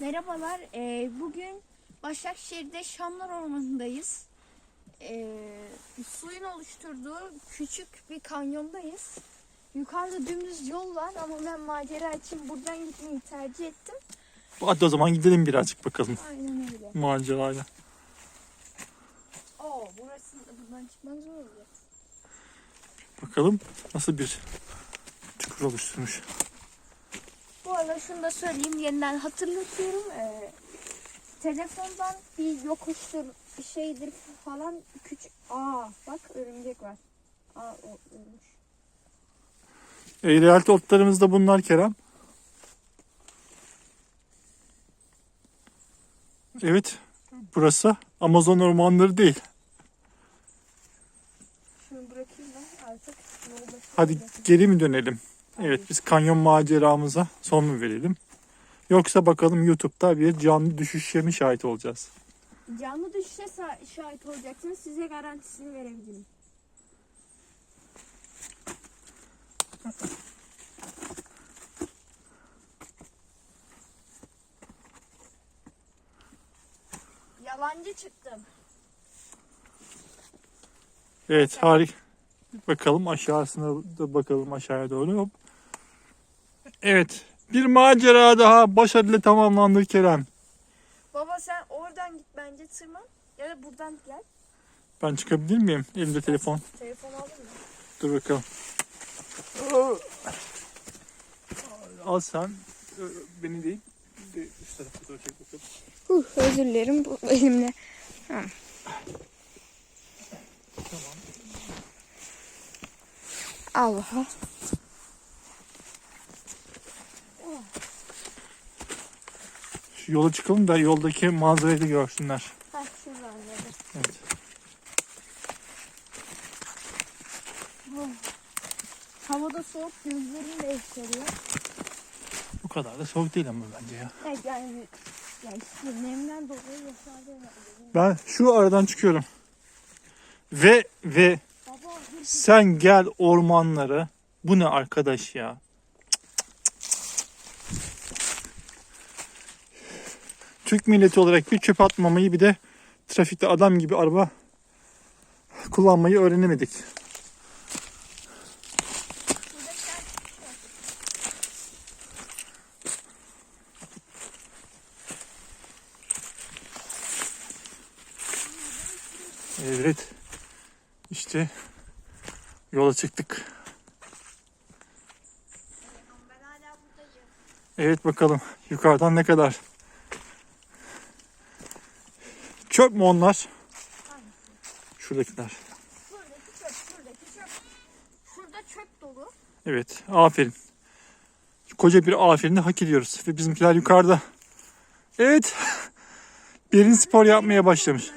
Merhabalar. Ee, bugün Başakşehir'de Şamlar Ormanı'ndayız. Ee, suyun oluşturduğu küçük bir kanyondayız. Yukarıda dümdüz yol var ama ben macera için buradan gitmeyi tercih ettim. Hadi o zaman gidelim birazcık bakalım Aynen öyle. macerayla. Oo, burası buradan çıkmak zor olacak. Bakalım nasıl bir çukur oluşturmuş. Arada şunu da söyleyeyim yeniden hatırlatıyorum. Ee, telefondan bir yokuştur bir şeydir falan küçük. Aa bak örümcek var. Aa o ölmüş. Eğrelt otlarımız da bunlar Kerem. Evet burası Amazon ormanları değil. Şunu bırakayım ben artık. Hadi geri mi dönelim? Evet biz kanyon maceramıza son mu verelim? Yoksa bakalım YouTube'da bir canlı düşüşe mi şahit olacağız? Canlı düşüşe şahit olacaksınız. Size garantisini verebilirim. Yalancı çıktım. Evet harika. Bakalım aşağısına da bakalım aşağıya doğru. Hop. Evet bir macera daha başarıyla tamamlandı Kerem. Baba sen oradan git bence tırman. Ya da buradan gel. Ben çıkabilir miyim? Elimde telefon. Telefon aldın mı? Dur bakalım. Al sen. Beni değil. Bir de üst tarafa doğru çek bakalım. Huh, özür dilerim bu elimle. Ha. Al bakalım. Şu yola çıkalım da yoldaki manzarayı da görsünler. Ha şuradan geldi. Evet. Havada soğuk gözlerim de yaşarıyor. Bu kadar da soğuk değil ama bence ya. Evet yani yani işte nemden dolayı yaşardı. Ben şu aradan çıkıyorum. Ve ve Baba sen gel ormanlara. Bu ne arkadaş ya? Türk milleti olarak bir çöp atmamayı bir de trafikte adam gibi araba kullanmayı öğrenemedik. Evet. İşte yola çıktık. Evet bakalım yukarıdan ne kadar. Çöp mü onlar? Şuradakiler. Şuradaki çöp, şuradaki çöp. Şurada çöp dolu. Evet aferin. Koca bir aferini hak ediyoruz. Ve bizimkiler yukarıda. Evet. Berin spor yapmaya başlamış.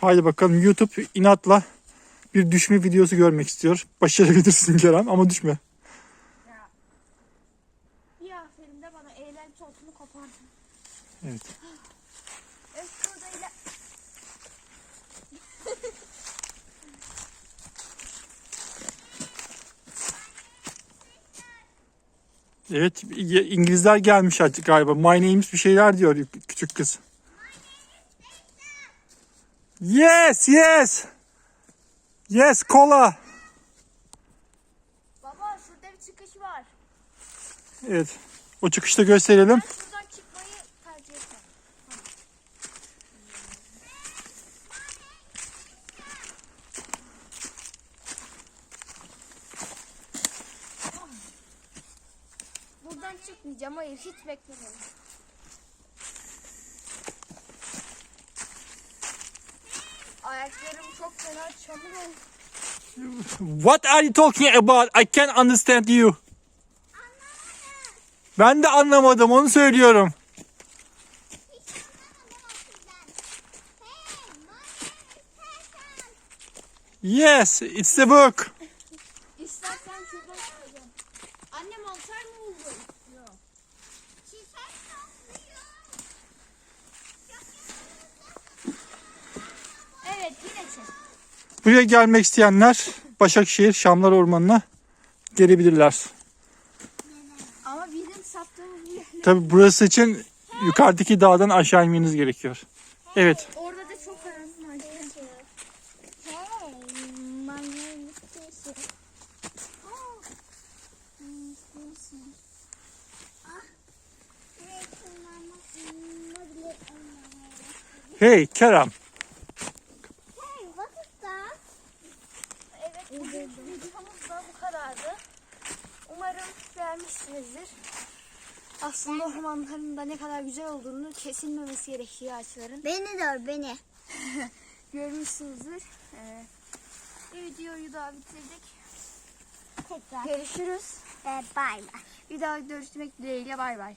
Haydi bakalım YouTube inatla bir düşme videosu görmek istiyor. Başarabilirsin Kerem ama düşme. Bir aferin de bana eğlence otunu kopardın. Evet. Evet İngilizler gelmiş artık galiba. My name's bir şeyler diyor küçük kız. Yes yes. Yes kola. Baba şurada bir çıkış var. Evet. O çıkışta gösterelim. Ben şuradan çıkmayı tercih etmem. Buradan çıkmayacağım. Hayır hiç beklemedim. Ayaklarım çok fena çamur oldu. What are you talking about? I can't understand you. Ben de anlamadım onu söylüyorum. Yes, it's the book. İstersen şuradan çıkacağım. Anne mantar mı buldun? Yok. Evet yine çek. Buraya gelmek isteyenler Başakşehir Şamlar Ormanı'na gelebilirler. Ama bizim saptığımız bir yerler. Tabi burası için yukarıdaki dağdan aşağı inmeniz gerekiyor. Evet. Orada Hey Kerem. Hey, what is that? Evet bugün videomuz da bu kadardı. Umarım beğenmişsinizdir. Aslında ormanların da ne kadar güzel olduğunu kesilmemesi gerektiği ağaçların Beni de beni. görmüşsünüzdür. Ee, bir videoyu daha bitirdik. Tekrar. Görüşürüz. Ve bay bay. Bir daha görüşmek dileğiyle bay bay.